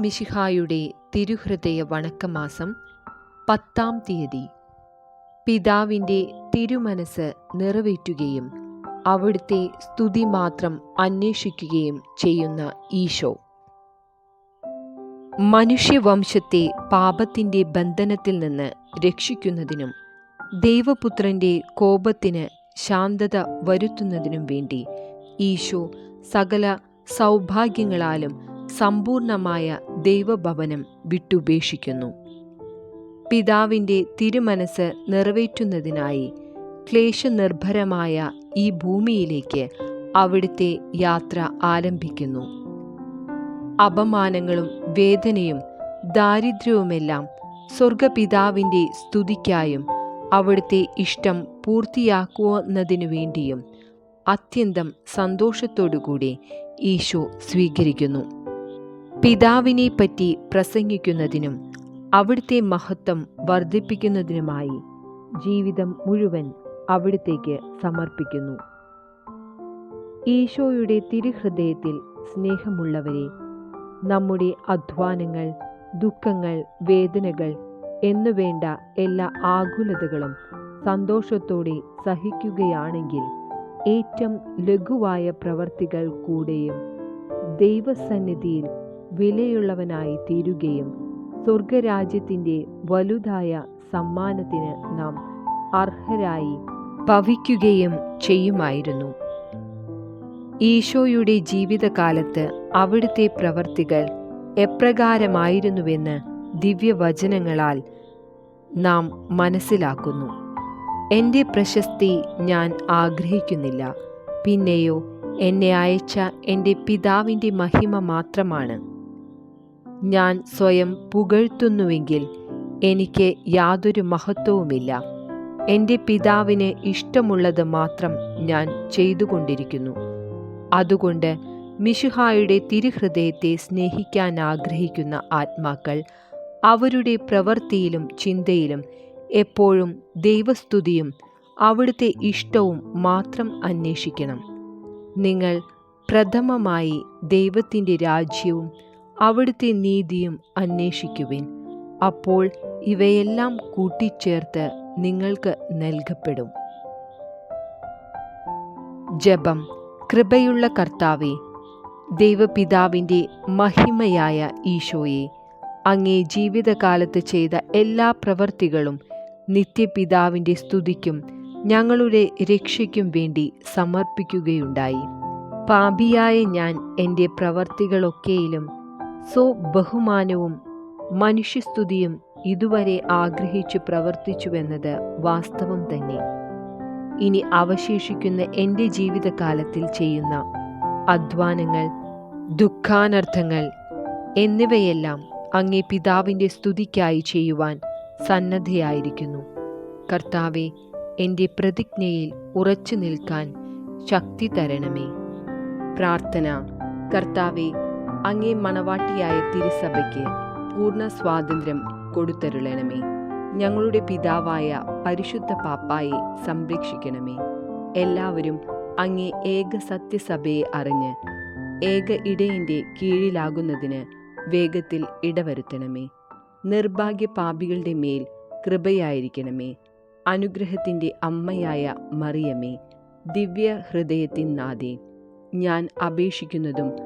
മിശിഹായുടെ തിരുഹൃദയ വണക്കമാസം പത്താം തീയതി. പിതാവിന്റെ തിരുമനസ് നിറവേറ്റുകയും അവിടുത്തെ സ്തുതി മാത്രം അന്വേഷിക്കുകയും ചെയ്യുന്ന ഈശോ. മനുഷ്യവംശത്തെ പാപത്തിന്റെ ബന്ധനത്തിൽ നിന്ന് രക്ഷിക്കുന്നതിനും ദൈവപുത്രന്റെ കോപത്തിന് ശാന്തത വരുത്തുന്നതിനും വേണ്ടി ഈശോ സകല സൗഭാഗ്യങ്ങളാലും സമ്പൂർണമായ ദൈവഭവനം വിട്ടുപേക്ഷിക്കുന്നു. പിതാവിന്റെ തിരുമനസ് നിറവേറ്റുന്നതിനായി ക്ലേശനിർഭരമായ ഈ ഭൂമിയിലേക്ക് അവിടുത്തെ യാത്ര ആരംഭിക്കുന്നു. അപമാനങ്ങളും വേദനയും ദാരിദ്ര്യവുമെല്ലാം സ്വർഗപിതാവിന്റെ സ്തുതിക്കായും അവിടുത്തെ ഇഷ്ടം പൂർത്തിയാക്കുന്നതിനു വേണ്ടിയും അത്യന്തം സന്തോഷത്തോടുകൂടി ഈശോ സ്വീകരിക്കുന്നു. പിതാവിനെ പറ്റി പ്രസംഗിക്കുന്നതിനും അവിടുത്തെ മഹത്വം വർദ്ധിപ്പിക്കുന്നതിനുമായി ജീവിതം മുഴുവൻ അവിടുത്തേക്ക് സമർപ്പിക്കുന്നു. ഈശോയുടെ തിരുഹൃദയത്തിൽ സ്നേഹമുള്ളവരെ നമ്മുടെ അധ്വാനങ്ങൾ ദുഃഖങ്ങൾ വേദനകൾ എന്നുവേണ്ട എല്ലാ ആകുലതകളും സന്തോഷത്തോടെ സഹിക്കുകയാണെങ്കിൽ ഏറ്റവും ലഘുവായ പ്രവർത്തികൾ കൂടെയും ദൈവസന്നിധിയിൽ വിലയുള്ളവനായി തീരുകയും സ്വർഗരാജ്യത്തിന്റെ വലുതായ സമ്മാനത്തിന് നാം അർഹരായി ഭവിക്കുകയും ചെയ്യുമായിരുന്നു. ഈശോയുടെ ജീവിതകാലത്ത് അവിടുത്തെ പ്രവർത്തികൾ എപ്രകാരമായിരുന്നുവെന്ന് ദിവ്യവചനങ്ങളാൽ നാം മനസ്സിലാക്കുന്നു. എന്റെ പ്രശസ്തി ഞാൻ ആഗ്രഹിക്കുന്നില്ല. പിന്നെയോ എന്നെ അയച്ച എന്റെ പിതാവിന്റെ മഹിമ മാത്രമാണ്. ഞാൻ സ്വയം പുകഴ്ത്തുന്നുവെങ്കിൽ എനിക്ക് യാതൊരു മഹത്വവുമില്ല. എന്റെ പിതാവിന് ഇഷ്ടമുള്ളത് മാത്രം ഞാൻ ചെയ്തുകൊണ്ടിരിക്കുന്നു. അതുകൊണ്ട് മിഷുഹായുടെ തിരുഹൃദയത്തെ സ്നേഹിക്കാൻ ആഗ്രഹിക്കുന്ന ആത്മാക്കൾ അവരുടെ പ്രവൃത്തിയിലും ചിന്തയിലും എപ്പോഴും ദൈവസ്തുതിയും അവിടുത്തെ ഇഷ്ടവും മാത്രം അന്വേഷിക്കണം. നിങ്ങൾ പ്രഥമമായി ദൈവത്തിന്റെ രാജ്യവും അവിടുത്തെ നീതിയും അന്വേഷിക്കുവിൻ. അപ്പോൾ ഇവയെല്ലാം കൂട്ടിച്ചേർത്ത് നിങ്ങൾക്ക് നൽകപ്പെടും. ജപം. കൃപയുള്ള കർത്താവെ ദൈവപിതാവിന്റെ മഹിമയായ ഈശോയെ അങ്ങേ ജീവിതകാലത്ത് ചെയ്ത എല്ലാ പ്രവൃത്തികളും നിത്യപിതാവിന്റെ സ്തുതിക്കും ഞങ്ങളുടെ രക്ഷയ്ക്കും വേണ്ടി സമർപ്പിക്കുകയുണ്ടായി. പാപിയായ ഞാൻ എന്റെ പ്രവർത്തികളൊക്കെയിലും സോ ബഹുമാനവും മനുഷ്യസ്തുതിയും ഇതുവരെ ആഗ്രഹിച്ചു പ്രവർത്തിച്ചുവെന്നത് വാസ്തവം തന്നെ. ഇനി അവശേഷിക്കുന്ന എന്റെ ജീവിതകാലത്തിൽ ചെയ്യുന്ന അധ്വാനങ്ങൾ ദുഃഖാനർത്ഥങ്ങൾ എന്നിവയെല്ലാം അങ്ങേ പിതാവിന്റെ സ്തുതിക്കായി ചെയ്യുവാൻ സന്നദ്ധയായിരിക്കുന്നു. കർത്താവെ എന്റെ പ്രതിജ്ഞയിൽ ഉറച്ചു നിൽക്കാൻ ശക്തി തരണമേ. പ്രാർത്ഥന കർത്താവെ അങ്ങേ മണവാട്ടിയായ തിരുസഭയ്ക്ക് പൂർണ സ്വാതന്ത്ര്യം കൊടുത്തരുളണമേ. ഞങ്ങളുടെ പിതാവായ പരിശുദ്ധ പാപ്പായെ സംരക്ഷിക്കണമേ. എല്ലാവരും അങ്ങേ ഏക സത്യസഭയെ അറിഞ്ഞ് ഏക ഇടയിന്റെ കീഴിലാകുന്നതിന് വേഗത്തിൽ ഇടവരുത്തണമേ. നിർഭാഗ്യ പാപികളുടെ മേൽ കൃപയായിരിക്കണമേ. അനുഗ്രഹത്തിന്റെ അമ്മയായ മറിയമേ ദിവ്യ ഹൃദയത്തിൻ നാദേ ഞാൻ അപേക്ഷിക്കുന്നതും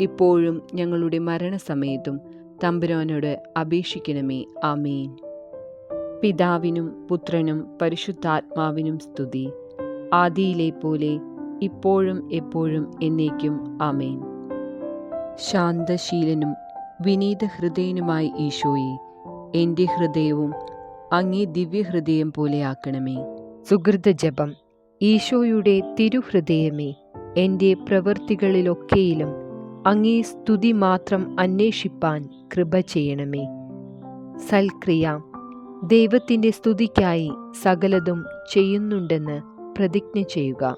ഇപ്പോഴും ഞങ്ങളുടെ മരണസമയത്തും തമ്പുരാനോട് അപേക്ഷിക്കണമേ. ആമേൻ. പിതാവിനും പുത്രനും പരിശുദ്ധാത്മാവിനും സ്തുതി. ആദിയിലെ പോലെ ഇപ്പോഴും എപ്പോഴും എന്നേക്കും. ആമേൻ. ശാന്തശീലനും വിനീത ഹൃദയനുമായി ഈശോയെ എന്റെ ഹൃദയവും അങ്ങേ ദിവ്യഹൃദയം പോലെയാക്കണമേ സുഹൃത ജപം ഈശോയുടെ തിരുഹൃദയമേ എന്റെ പ്രവൃത്തികളിലൊക്കെയിലും അങ്ങേ സ്തുതി മാത്രം അന്വേഷിപ്പാൻ കൃപ ചെയ്യണമേ. സൽക്രിയ ദൈവത്തിന്റെ സ്തുതിക്കായി സകലതും ചെയ്യുന്നുണ്ടെന്ന് പ്രതിജ്ഞ ചെയ്യുക.